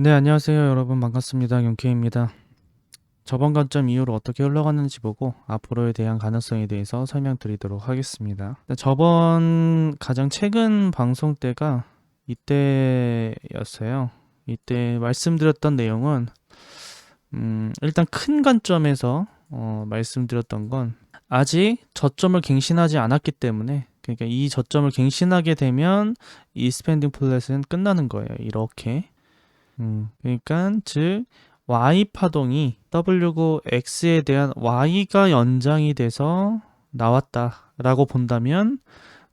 네, 안녕하세요, 여러분. 반갑습니다. 윤케입니다. 저번 관점 이후로 어떻게 흘러갔는지 보고 앞으로에 대한 가능성에 대해서 설명드리도록 하겠습니다. 네, 저번 가장 최근 방송 때가 이때였어요. 이때 말씀드렸던 내용은 음, 일단 큰 관점에서 어, 말씀드렸던 건 아직 저점을 갱신하지 않았기 때문에 그러니까 이 저점을 갱신하게 되면 이 스펜딩 플랫은 끝나는 거예요. 이렇게. 음, 그러니까 즉 y 파동이 W고 X에 대한 Y가 연장이 돼서 나왔다라고 본다면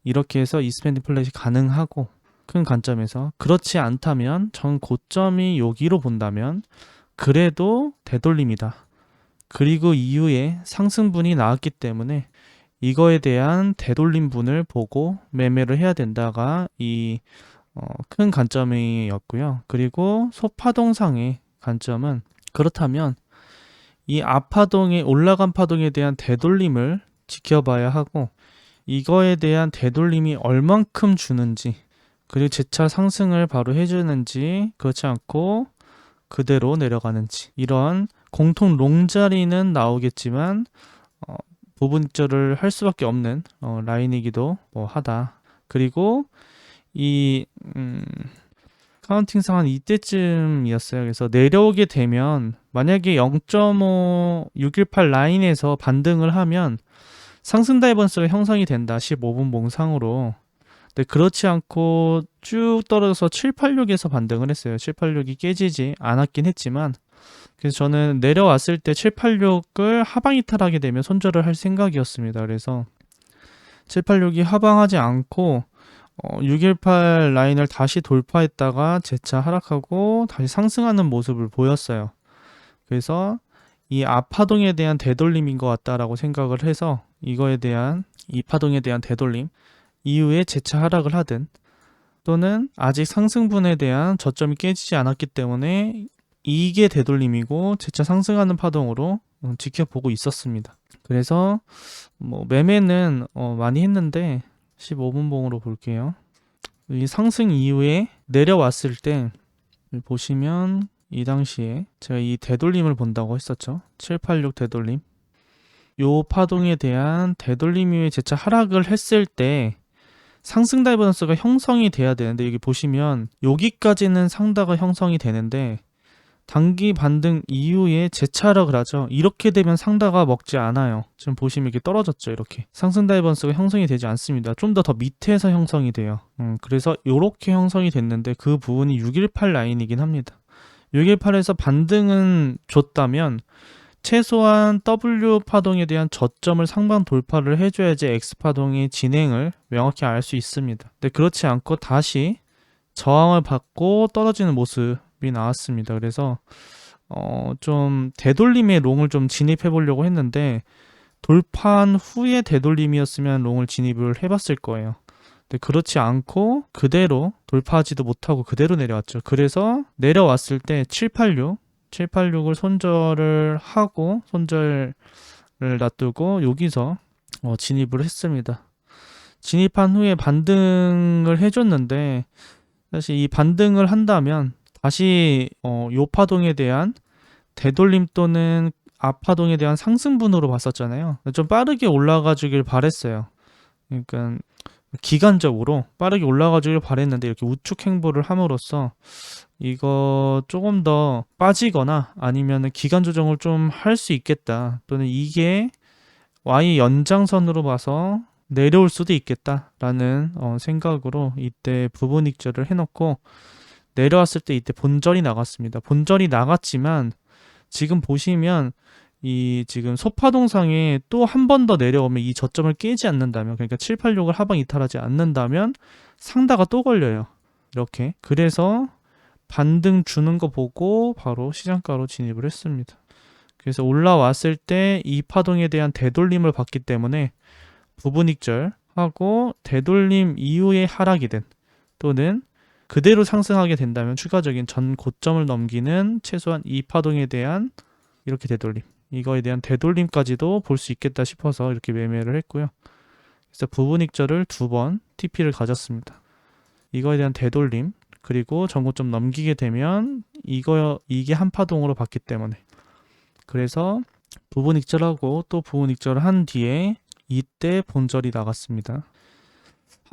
이렇게 해서 이 스펜딩 플랫이 가능하고 큰 관점에서 그렇지 않다면 전 고점이 여기로 본다면 그래도 되돌림이다. 그리고 이후에 상승분이 나왔기 때문에 이거에 대한 되돌림분을 보고 매매를 해야 된다가 이 어, 큰 관점이었고요. 그리고 소파동상의 관점은 그렇다면 이 앞파동의 올라간 파동에 대한 되돌림을 지켜봐야 하고 이거에 대한 되돌림이 얼만큼 주는지 그리고 재차 상승을 바로 해주는지 그렇지 않고 그대로 내려가는지 이런 공통 롱자리는 나오겠지만 어, 부분절을 할 수밖에 없는 어, 라인이기도 뭐 하다. 그리고 이 음, 카운팅상 한 이때쯤이었어요. 그래서 내려오게 되면 만약에 0.5 618 라인에서 반등을 하면 상승 다이버스가 형성이 된다. 15분 몽상으로. 근데 그렇지 않고 쭉 떨어져서 786에서 반등을 했어요. 786이 깨지지 않았긴 했지만 그래서 저는 내려왔을 때 786을 하방 이탈하게 되면 손절을 할 생각이었습니다. 그래서 786이 하방하지 않고 어, 618 라인을 다시 돌파했다가 재차 하락하고 다시 상승하는 모습을 보였어요. 그래서 이 앞파동에 대한 되돌림인 것 같다라고 생각을 해서 이거에 대한 이 파동에 대한 되돌림 이후에 재차 하락을 하든 또는 아직 상승분에 대한 저점이 깨지지 않았기 때문에 이게 되돌림이고 재차 상승하는 파동으로 음, 지켜보고 있었습니다. 그래서 뭐 매매는 어, 많이 했는데 15분 봉으로 볼게요. 이 상승 이후에 내려왔을 때 보시면 이 당시에 제가 이 되돌림을 본다고 했었죠. 786 되돌림. 요 파동에 대한 되돌림 이후에 재차 하락을 했을 때 상승 다이버넌스가 형성이 돼야 되는데 여기 보시면 여기까지는 상다가 형성이 되는데 단기 반등 이후에 재차락을 하죠. 이렇게 되면 상다가 먹지 않아요. 지금 보시면 이렇게 떨어졌죠. 이렇게 상승 다이버스가 형성이 되지 않습니다. 좀더더 밑에서 형성이 돼요. 음, 그래서 이렇게 형성이 됐는데 그 부분이 618 라인이긴 합니다. 618에서 반등은 줬다면 최소한 W 파동에 대한 저점을 상방 돌파를 해줘야지 X 파동의 진행을 명확히 알 수 있습니다. 근데 그렇지 않고 다시 저항을 받고 떨어지는 모습 이 나왔습니다. 그래서 어, 좀 되돌림의 롱을 좀 진입해 보려고 했는데 돌파한 후에 되돌림이었으면 롱을 진입을 해봤을 거예요. 근데 그렇지 않고 그대로 돌파하지도 못하고 그대로 내려왔죠. 그래서 내려왔을 때 786, 786을 손절을 하고 손절을 놔두고 여기서 어, 진입을 했습니다. 진입한 후에 반등을 해줬는데 사실 이 반등을 한다면 다시 어, 요 파동에 대한 되돌림 또는 앞파동에 대한 상승분으로 봤었잖아요. 좀 빠르게 올라가 주길 바랬어요. 그러니까 기간적으로 빠르게 올라가 주길 바랬는데 이렇게 우측 행보를 함으로써 이거 조금 더 빠지거나 아니면 기간 조정을 좀 할 수 있겠다. 또는 이게 Y 연장선으로 봐서 내려올 수도 있겠다라는 어, 생각으로 이때 부분 익절을 해놓고 내려왔을 때 이때 본전이 나갔습니다. 본전이 나갔지만 지금 보시면 이 지금 소파동상에 또 한 번 더 내려오면 이 저점을 깨지 않는다면 그러니까 786을 하방 이탈하지 않는다면 상다가 또 걸려요. 이렇게. 그래서 반등 주는 거 보고 바로 시장가로 진입을 했습니다. 그래서 올라왔을 때 이 파동에 대한 되돌림을 받기 때문에 부분익절하고 되돌림 이후에 하락이든 또는 그대로 상승하게 된다면 추가적인 전 고점을 넘기는 최소한 이 파동에 대한 이렇게 되돌림 이거에 대한 되돌림까지도 볼 수 있겠다 싶어서 이렇게 매매를 했고요. 그래서 부분익절을 두 번 TP를 가졌습니다. 이거에 대한 되돌림 그리고 전고점 넘기게 되면 이거 이게 한 파동으로 봤기 때문에 그래서 부분 익절하고 또 부분 익절을 한 뒤에 이때 본절이 나갔습니다.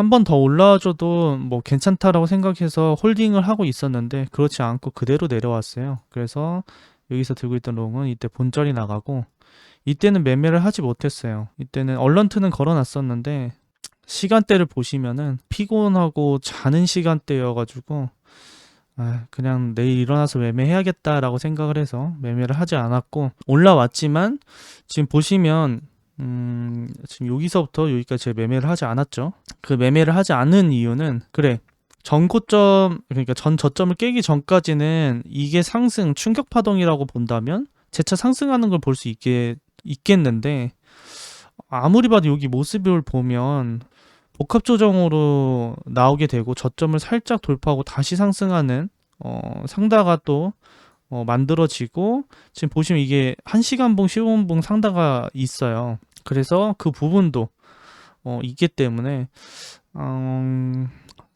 한 번 더 올라와줘도 뭐 괜찮다라고 생각해서 홀딩을 하고 있었는데 그렇지 않고 그대로 내려왔어요. 그래서 여기서 들고 있던 롱은 이때 본절이 나가고 이때는 매매를 하지 못했어요. 이때는 얼런트는 걸어놨었는데 시간대를 보시면은 피곤하고 자는 시간대여가지고 아, 그냥 내일 일어나서 매매해야겠다라고 생각을 해서 매매를 하지 않았고 올라왔지만 지금 보시면 음, 지금 여기서부터 여기까지 제가 매매를 하지 않았죠. 그 매매를 하지 않은 이유는 그래 전고점 그러니까 전 저점을 깨기 전까지는 이게 상승 충격 파동이라고 본다면 재차 상승하는 걸 볼 수 있게 있겠는데 아무리 봐도 여기 모습을 보면 복합 조정으로 나오게 되고 저점을 살짝 돌파하고 다시 상승하는 어, 상다가 또 어, 만들어지고 지금 보시면 이게 1시간봉, 15분봉 상다가 있어요. 그래서 그 부분도 어, 있기 때문에 음,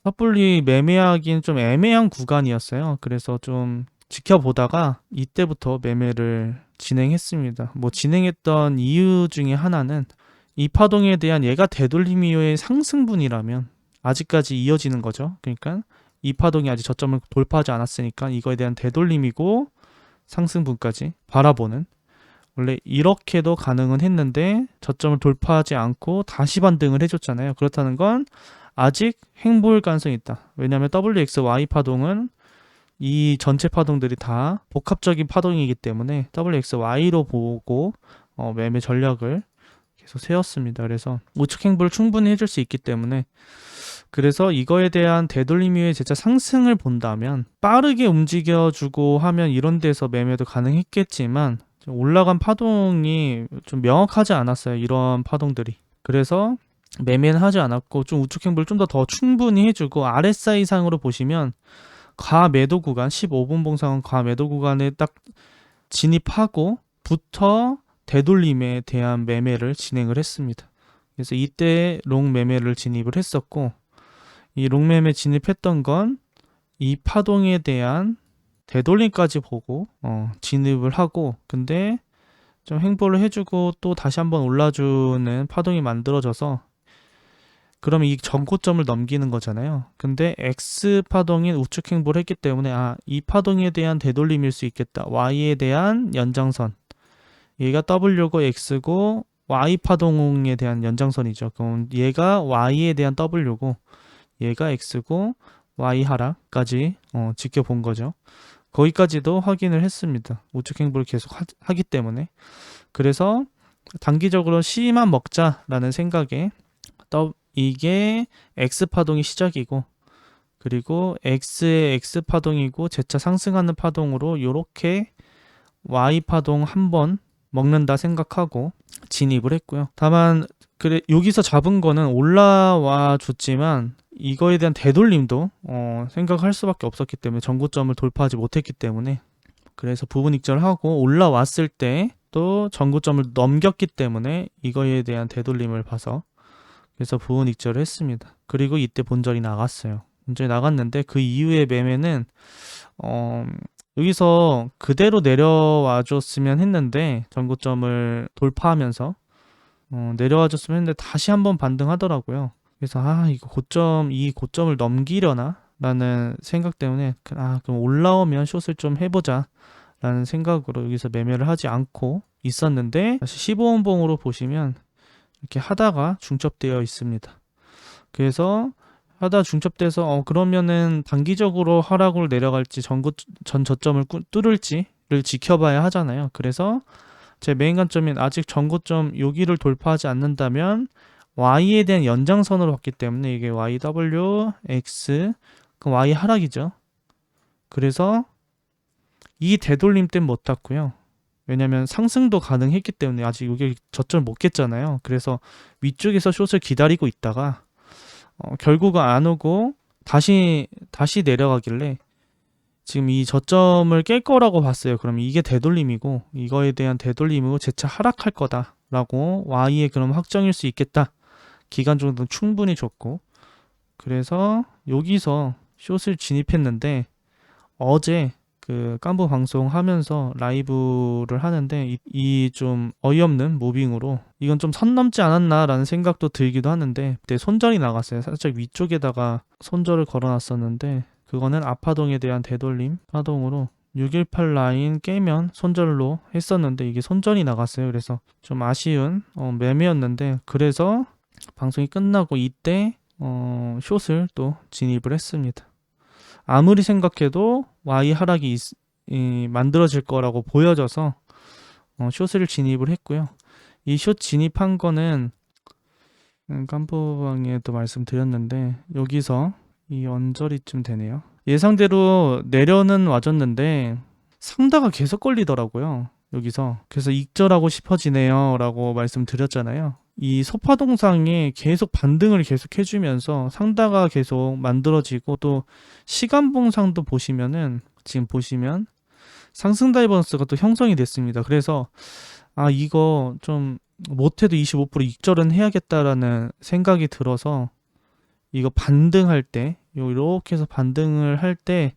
섣불리 매매하기는 좀 애매한 구간이었어요. 그래서 좀 지켜보다가 이때부터 매매를 진행했습니다. 뭐 진행했던 이유 중에 하나는 이 파동에 대한 얘가 되돌림 이후의 상승분이라면 아직까지 이어지는 거죠. 그러니까 이 파동이 아직 저점을 돌파하지 않았으니까 이거에 대한 되돌림이고 상승분까지 바라보는 원래 이렇게도 가능은 했는데 저점을 돌파하지 않고 다시 반등을 해줬잖아요. 그렇다는 건 아직 행보일 가능성이 있다. 왜냐하면 WXY 파동은 이 전체 파동들이 다 복합적인 파동이기 때문에 WXY로 보고 어, 매매 전략을 계속 세웠습니다. 그래서 우측 행보를 충분히 해줄 수 있기 때문에 그래서 이거에 대한 되돌림 이후에 진짜 상승을 본다면 빠르게 움직여주고 하면 이런 데서 매매도 가능했겠지만 좀 올라간 파동이 좀 명확하지 않았어요. 이런 파동들이. 그래서 매매는 하지 않았고 좀 우측 행보를 좀 더 더 충분히 해주고 RSI 상으로 보시면 과 매도 구간 15분 봉상은 과 매도 구간에 딱 진입하고 부터 되돌림에 대한 매매를 진행을 했습니다. 그래서 이때 롱 매매를 진입을 했었고 이 롱 매매 진입했던 건 이 파동에 대한 되돌림까지 보고 어, 진입을 하고 근데 좀 행보를 해주고 또 다시 한번 올라주는 파동이 만들어져서 그러면 이 전고점을 넘기는 거잖아요. 근데 X 파동인 우측 행보를 했기 때문에 아, 이 파동에 대한 되돌림일 수 있겠다. Y에 대한 연장선. 얘가 W고 X고 Y 파동에 대한 연장선이죠. 그럼 얘가 Y에 대한 W고 얘가 X고 Y 하락까지 어, 지켜본 거죠. 거기까지도 확인을 했습니다. 우측 행보를 계속 하, 기 때문에 그래서 단기적으로 C만 먹자라는 생각에 이게 X 파동이 시작이고 그리고 X의 X 파동이고 재차 상승하는 파동으로 이렇게 Y 파동 한 번 먹는다 생각하고 진입을 했고요. 다만 그래 여기서 잡은 거는 올라와 줬지만 이거에 대한 되돌림도 어, 생각할 수밖에 없었기 때문에 전고점을 돌파하지 못했기 때문에 그래서 부분 익절하고 올라왔을 때 또 전고점을 넘겼기 때문에 이거에 대한 되돌림을 봐서 그래서 부분 익절을 했습니다. 그리고 이때 본절이 나갔어요. 본절이 나갔는데 그 이후의 매매는 어, 여기서 그대로 내려와 줬으면 했는데 전고점을 돌파하면서 어, 내려와 줬으면 했는데 다시 한번 반등하더라고요. 그래서 아 이거 고점 이 고점을 넘기려나 라는 생각 때문에 아 그럼 올라오면 숏을 좀 해보자 라는 생각으로 여기서 매매를 하지 않고 있었는데 다시 15원봉으로 보시면 이렇게 하다가 중첩되어 있습니다. 그래서 하다 중첩돼서 어 그러면은 단기적으로 하락으로 내려갈지 전고 전 저점을 꾸, 뚫을지를 지켜봐야 하잖아요. 그래서 제 메인 관점인 아직 전고점 여기를 돌파하지 않는다면 Y에 대한 연장선으로 봤기 때문에 이게 YW, X, 그 Y 하락이죠. 그래서 이 되돌림 때문에 못 탔고요. 왜냐면 상승도 가능했기 때문에 아직 여기 저점을 못 깼잖아요. 그래서 위쪽에서 숏을 기다리고 있다가 어, 결국은 안 오고 다시 다시 내려가길래 지금 이 저점을 깰 거라고 봤어요. 그럼 이게 되돌림이고 이거에 대한 되돌림이고 재차 하락할 거다라고 Y의 그럼 확정일 수 있겠다. 기간 정도는 충분히 좋고 그래서 여기서 숏을 진입했는데 어제 그 깐부 방송 하면서 라이브를 하는데 이 좀 어이없는 무빙으로 이건 좀 선 넘지 않았나라는 생각도 들기도 하는데 그때 손절이 나갔어요. 살짝 위쪽에다가 손절을 걸어놨었는데 그거는 아파동에 대한 되돌림 파동으로 618 라인 깨면 손절로 했었는데 이게 손절이 나갔어요. 그래서 좀 아쉬운 어, 매매였는데 그래서 방송이 끝나고 이때 어, 숏을 또 진입을 했습니다. 아무리 생각해도 Y 하락이 있- 이, 만들어질 거라고 보여져서 어, 숏을 진입을 했고요. 이 숏 진입한 거는 음, 깜보방에도 말씀드렸는데 여기서 이 언저리쯤 되네요. 예상대로 내려는 와줬는데 상다가 계속 걸리더라고요. 여기서 그래서 익절하고 싶어지네요 라고 말씀드렸잖아요. 이 소파동상에 계속 반등을 계속 해주면서 상다가 계속 만들어지고 또 시간봉상도 보시면은 지금 보시면 상승 다이버런스가 또 형성이 됐습니다. 그래서 아 이거 좀 못해도 25% 익절은 해야겠다라는 생각이 들어서 이거 반등할 때 요- 이렇게 해서 반등을 할 때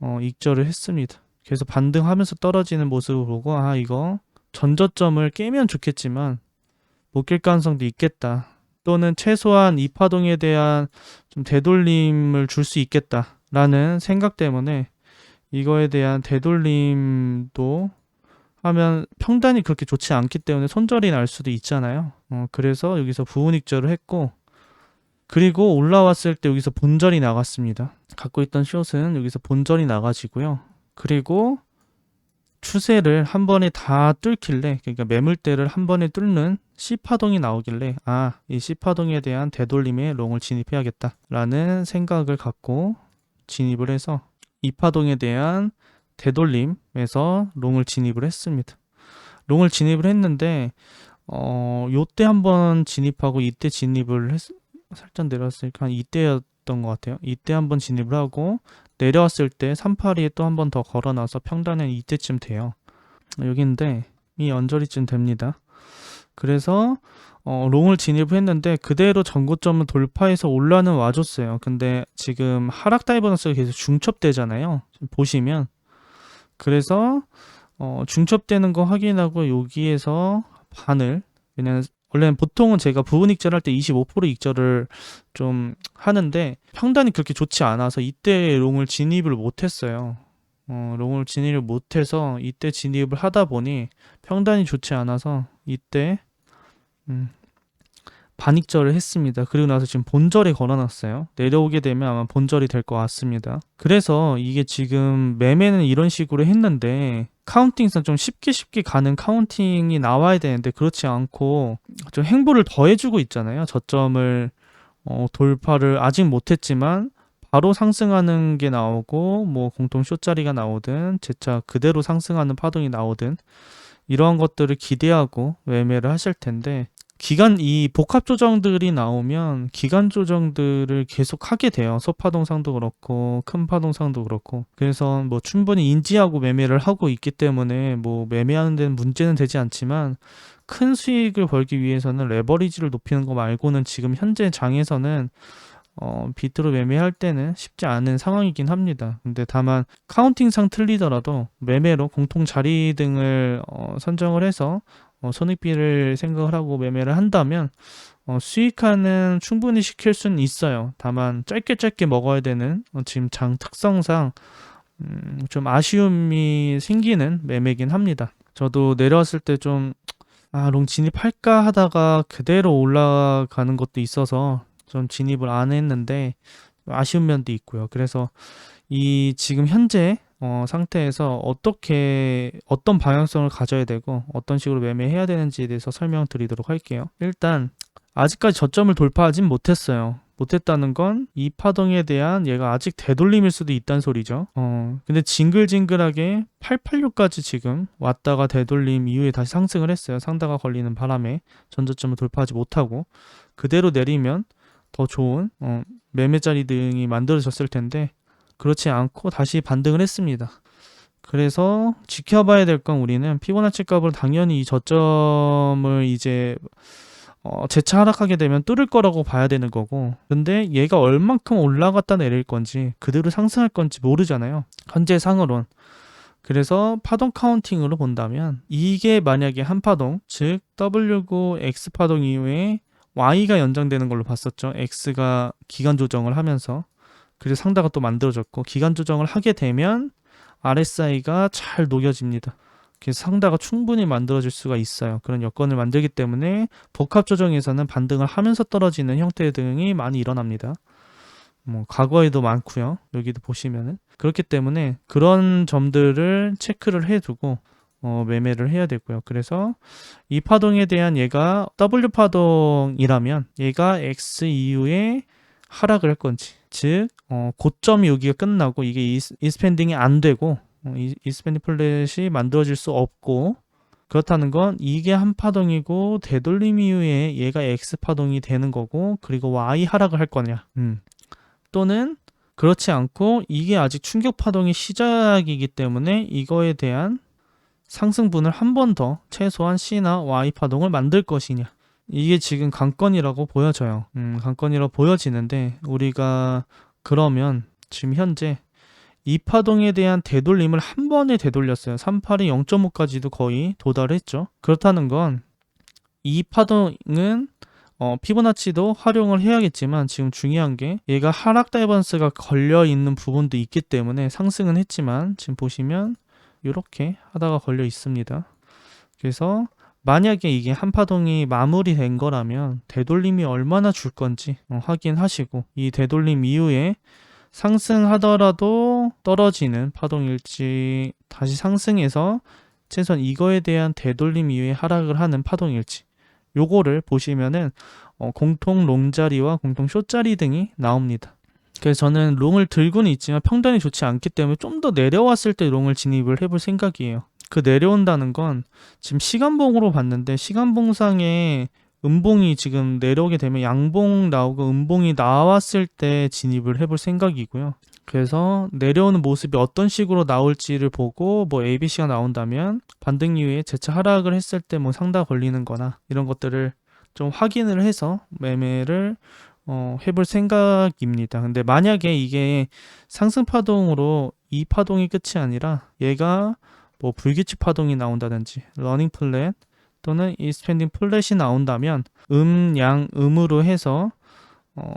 어, 익절을 했습니다. 그래서 반등하면서 떨어지는 모습을 보고 아 이거 전저점을 깨면 좋겠지만 못깰 가능성도 있겠다. 또는 최소한 이 파동에 대한 좀 되돌림을 줄 수 있겠다라는 생각 때문에 이거에 대한 되돌림도 하면 평단이 그렇게 좋지 않기 때문에 손절이 날 수도 있잖아요. 어, 그래서 여기서 부분 익절을 했고 그리고 올라왔을 때 여기서 본절이 나갔습니다. 갖고 있던 숏은 여기서 본절이 나가지고요. 그리고 추세를 한 번에 다 뚫길래 그러니까 매물대를 한 번에 뚫는 C파동이 나오길래 아, 이 C파동에 대한 되돌림에 롱을 진입해야겠다 라는 생각을 갖고 진입을 해서 이 파동에 대한 되돌림에서 롱을 진입을 했습니다. 롱을 진입을 했는데 어, 요때 한번 진입하고 이때 진입을 했, 살짝 내려왔으니까 한 이때였던 것 같아요. 이때 한번 진입을 하고 내려왔을 때 382에 또 한 번 더 걸어놔서 평단은 이때쯤 돼요. 여기인데 이 언저리쯤 됩니다. 그래서 어, 롱을 진입을 했는데 그대로 전고점을 돌파해서 올라는 와줬어요. 근데 지금 하락 다이버런스가 계속 중첩되잖아요. 보시면 그래서 어, 중첩되는 거 확인하고 여기에서 반을 왜냐면 원래는 보통은 제가 부분 익절할 때 25% 익절을 좀 하는데 평단이 그렇게 좋지 않아서 이때 롱을 진입을 못했어요. 어, 롱을 진입을 못해서 이때 진입을 하다 보니 평단이 좋지 않아서 이때 음, 반익절을 했습니다. 그리고 나서 지금 본절에 걸어놨어요. 내려오게 되면 아마 본절이 될 것 같습니다. 그래서 이게 지금 매매는 이런 식으로 했는데 카운팅상 좀 쉽게 쉽게 가는 카운팅이 나와야 되는데 그렇지 않고 좀 행보를 더 해주고 있잖아요. 저점을 어, 돌파를 아직 못했지만 바로 상승하는 게 나오고 뭐 공통 쇼자리가 나오든 재차 그대로 상승하는 파동이 나오든 이러한 것들을 기대하고 매매를 하실 텐데 기간 이 복합 조정들이 나오면 기간 조정들을 계속 하게 돼요. 소파동상도 그렇고 큰 파동상도 그렇고 그래서 뭐 충분히 인지하고 매매를 하고 있기 때문에 뭐 매매하는 데는 문제는 되지 않지만 큰 수익을 벌기 위해서는 레버리지를 높이는 거 말고는 지금 현재 장에서는 어, 비트로 매매할 때는 쉽지 않은 상황이긴 합니다. 근데 다만 카운팅상 틀리더라도 매매로 공통 자리 등을 어, 선정을 해서 어, 손익비를 생각을 하고 매매를 한다면 어, 수익화는 충분히 시킬 수는 있어요. 다만 짧게 짧게 먹어야 되는 어, 지금 장 특성상 음, 좀 아쉬움이 생기는 매매긴 합니다. 저도 내려왔을 때 좀 아, 롱 진입할까 하다가 그대로 올라가는 것도 있어서 좀 진입을 안 했는데 아쉬운 면도 있고요. 그래서 이 지금 현재 어, 상태에서 어떻게 어떤 방향성을 가져야 되고 어떤 식으로 매매해야 되는지에 대해서 설명드리도록 할게요. 일단 아직까지 저점을 돌파하진 못했어요. 못했다는 건 이 파동에 대한 얘가 아직 되돌림일 수도 있다는 소리죠. 어, 근데 징글징글하게 886까지 지금 왔다가 되돌림 이후에 다시 상승을 했어요. 상다가 걸리는 바람에 전저점을 돌파하지 못하고 그대로 내리면 더 좋은 어, 매매 자리 등이 만들어졌을 텐데 그렇지 않고 다시 반등을 했습니다. 그래서 지켜봐야 될 건 우리는 피보나치 값을 당연히 이 저점을 이제 어, 재차 하락하게 되면 뚫을 거라고 봐야 되는 거고 근데 얘가 얼만큼 올라갔다 내릴 건지 그대로 상승할 건지 모르잖아요. 현재 상으론. 그래서 파동 카운팅으로 본다면 이게 만약에 한 파동 즉 W9 X 파동 이후에 Y가 연장되는 걸로 봤었죠. X가 기간 조정을 하면서 그래서 상다가 또 만들어졌고 기간 조정을 하게 되면 RSI가 잘 녹여집니다 그래서 상다가 충분히 만들어질 수가 있어요. 그런 여건을 만들기 때문에 복합 조정에서는 반등을 하면서 떨어지는 형태의 등이 많이 일어납니다. 뭐 과거에도 많고요. 여기도 보시면은 그렇기 때문에 그런 점들을 체크를 해두고 어, 매매를 해야 되고요. 그래서 이 파동에 대한 얘가 W 파동이라면 얘가 X 이후에 하락을 할 건지 즉 어, 고점이 여기가 끝나고 이게 이스펜딩이 안 되고 어, 이, 이스펜딩 플랫이 만들어질 수 없고 그렇다는 건 이게 한 파동이고 되돌림 이후에 얘가 X 파동이 되는 거고 그리고 Y 하락을 할 거냐 음. 또는 그렇지 않고 이게 아직 충격 파동의 시작이기 때문에 이거에 대한 상승분을 한 번 더 최소한 C나 Y 파동을 만들 것이냐 이게 지금 관건이라고 보여져요 음, 관건이라고 보여지는데 우리가 그러면 지금 현재 이 파동에 대한 되돌림을 한 번에 되돌렸어요. 38이 0.5까지도 거의 도달했죠. 그렇다는 건 이 파동은 어, 피보나치도 활용을 해야겠지만 지금 중요한 게 얘가 하락 다이번스가 걸려 있는 부분도 있기 때문에 상승은 했지만 지금 보시면 이렇게 하다가 걸려 있습니다. 그래서 만약에 이게 한 파동이 마무리된 거라면 되돌림이 얼마나 줄 건지 어, 확인하시고 이 되돌림 이후에 상승하더라도 떨어지는 파동일지 다시 상승해서 최소한 이거에 대한 되돌림 이후에 하락을 하는 파동일지 요거를 보시면은 어, 공통 롱자리와 공통 숏자리 등이 나옵니다. 그래서 저는 롱을 들고는 있지만 평단이 좋지 않기 때문에 좀 더 내려왔을 때 롱을 진입을 해볼 생각이에요. 그 내려온다는 건 지금 시간봉으로 봤는데 시간봉상에 음봉이 지금 내려오게 되면 양봉 나오고 음봉이 나왔을 때 진입을 해볼 생각이고요. 그래서 내려오는 모습이 어떤 식으로 나올지를 보고 뭐 ABC가 나온다면 반등 이후에 재차 하락을 했을 때 뭐 상다 걸리는 거나 이런 것들을 좀 확인을 해서 매매를 어, 해볼 생각입니다. 근데 만약에 이게 상승 파동으로 이 파동이 끝이 아니라 얘가 뭐 불규칙 파동이 나온다든지 러닝 플랫 또는 이 스펜딩 플랫이 나온다면 음, 양, 음으로 해서 어,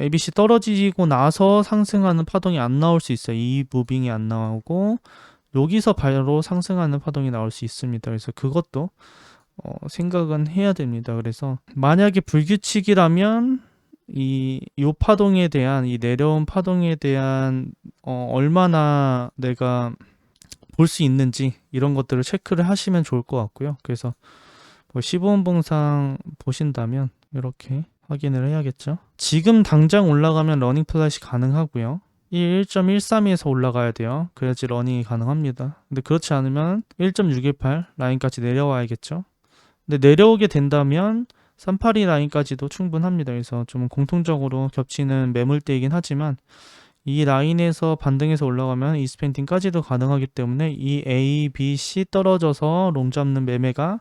ABC 떨어지고 나서 상승하는 파동이 안 나올 수 있어요. 이 무빙이 안 나오고 여기서 바로 상승하는 파동이 나올 수 있습니다. 그래서 그것도 어, 생각은 해야 됩니다. 그래서 만약에 불규칙이라면 이, 요 파동에 대한, 이 내려온 파동에 대한, 어, 얼마나 내가 볼 수 있는지, 이런 것들을 체크를 하시면 좋을 것 같고요. 그래서 뭐 15분 봉상 보신다면 이렇게 확인을 해야겠죠. 지금 당장 올라가면 러닝 플랫이 가능하고요. 이 1.132에서 올라가야 돼요. 그래야지 러닝이 가능합니다. 근데 그렇지 않으면 1.618 라인까지 내려와야겠죠. 근데 내려오게 된다면 382 라인까지도 충분합니다. 그래서 좀 공통적으로 겹치는 매물대이긴 하지만 이 라인에서 반등해서 올라가면 이스펜팅까지도 가능하기 때문에 이 A, B, C 떨어져서 롱 잡는 매매가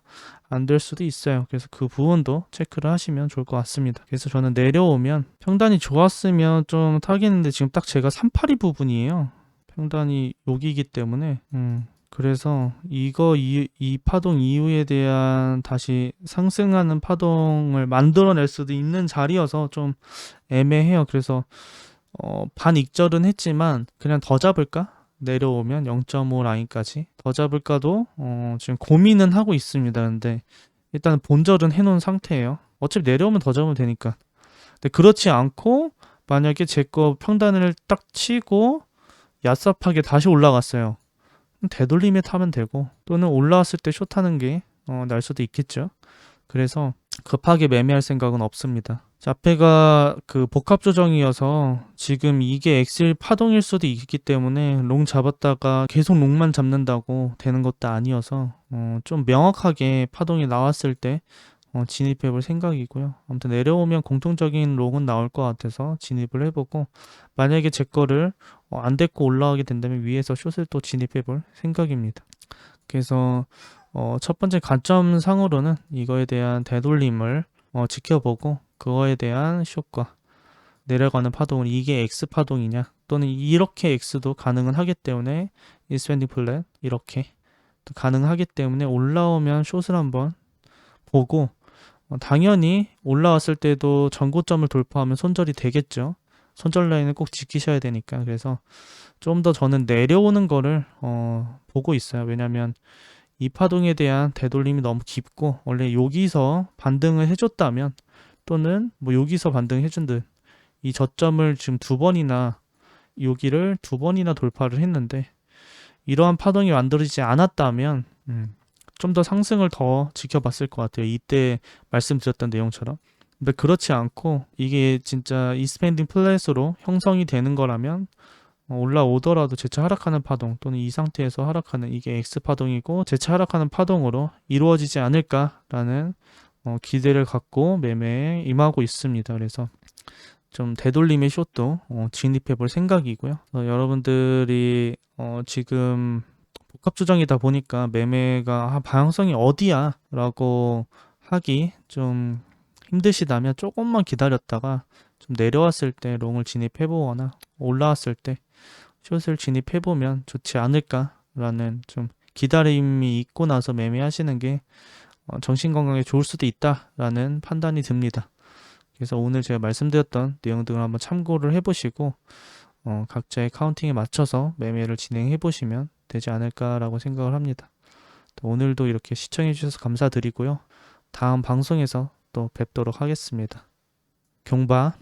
안 될 수도 있어요. 그래서 그 부분도 체크를 하시면 좋을 것 같습니다. 그래서 저는 내려오면 평단이 좋았으면 좀 타겠는데 지금 딱 제가 382 부분이에요. 평단이 여기이기 때문에 음, 그래서 이거 이, 이 파동 이후에 대한 다시 상승하는 파동을 만들어낼 수도 있는 자리여서 좀 애매해요. 그래서 어, 반 익절은 했지만 그냥 더 잡을까? 내려오면 0.5 라인까지 더 잡을까도 어, 지금 고민은 하고 있습니다. 근데 일단 본절은 해놓은 상태예요. 어차피 내려오면 더 잡으면 되니까. 근데 그렇지 않고 만약에 제 거 평단을 딱 치고 야삽하게 다시 올라갔어요. 되돌림에 타면 되고 또는 올라왔을 때 숏하는 게 어, 날 수도 있겠죠. 그래서 급하게 매매할 생각은 없습니다. 자폐가 그 복합 조정이어서 지금 이게 엑셀 파동일 수도 있기 때문에 롱 잡았다가 계속 롱만 잡는다고 되는 것도 아니어서 어, 좀 명확하게 파동이 나왔을 때 어, 진입해 볼 생각이고요. 아무튼 내려오면 공통적인 롱은 나올 것 같아서 진입을 해보고 만약에 제 거를 어, 안 됐고 올라가게 된다면 위에서 숏을 또 진입해 볼 생각입니다. 그래서 어, 첫 번째 관점 상으로는 이거에 대한 되돌림을 어, 지켜보고 그거에 대한 쇼과 내려가는 파동은 이게 X 파동이냐 또는 이렇게 X도 가능은 하기 때문에 이스펜딩 플랫 이렇게 또 가능하기 때문에 올라오면 숏을 한번 보고 어, 당연히 올라왔을 때도 전고점을 돌파하면 손절이 되겠죠. 손절 라인을 꼭 지키셔야 되니까 그래서 좀 더 저는 내려오는 거를 어, 보고 있어요. 왜냐하면 이 파동에 대한 되돌림이 너무 깊고 원래 여기서 반등을 해줬다면 또는 뭐 여기서 반등해준 듯 이 저점을 지금 두 번이나 여기를 두 번이나 돌파를 했는데 이러한 파동이 만들어지지 않았다면 음, 좀 더 상승을 더 지켜봤을 것 같아요. 이때 말씀드렸던 내용처럼. 근데 그렇지 않고 이게 진짜 이 스펜딩 플랫으로 형성이 되는 거라면 어, 올라오더라도 재차 하락하는 파동 또는 이 상태에서 하락하는 이게 X 파동이고 재차 하락하는 파동으로 이루어지지 않을까라는 어, 기대를 갖고 매매에 임하고 있습니다. 그래서 좀 되돌림의 숏도 어, 진입해 볼 생각이고요. 어, 여러분들이 어, 지금 복합 조정이다 보니까 매매가 아, 방향성이 어디야? 라고 하기 좀 힘드시다면 조금만 기다렸다가 좀 내려왔을 때 롱을 진입해 보거나 올라왔을 때 숏을 진입해 보면 좋지 않을까라는 좀 기다림이 있고 나서 매매하시는 게 어, 정신 건강에 좋을 수도 있다라는 판단이 듭니다. 그래서 오늘 제가 말씀드렸던 내용들을 한번 참고를 해보시고 어, 각자의 카운팅에 맞춰서 매매를 진행해 보시면 되지 않을까라고 생각을 합니다. 또 오늘도 이렇게 시청해 주셔서 감사드리고요. 다음 방송에서 또 뵙도록 하겠습니다. 경바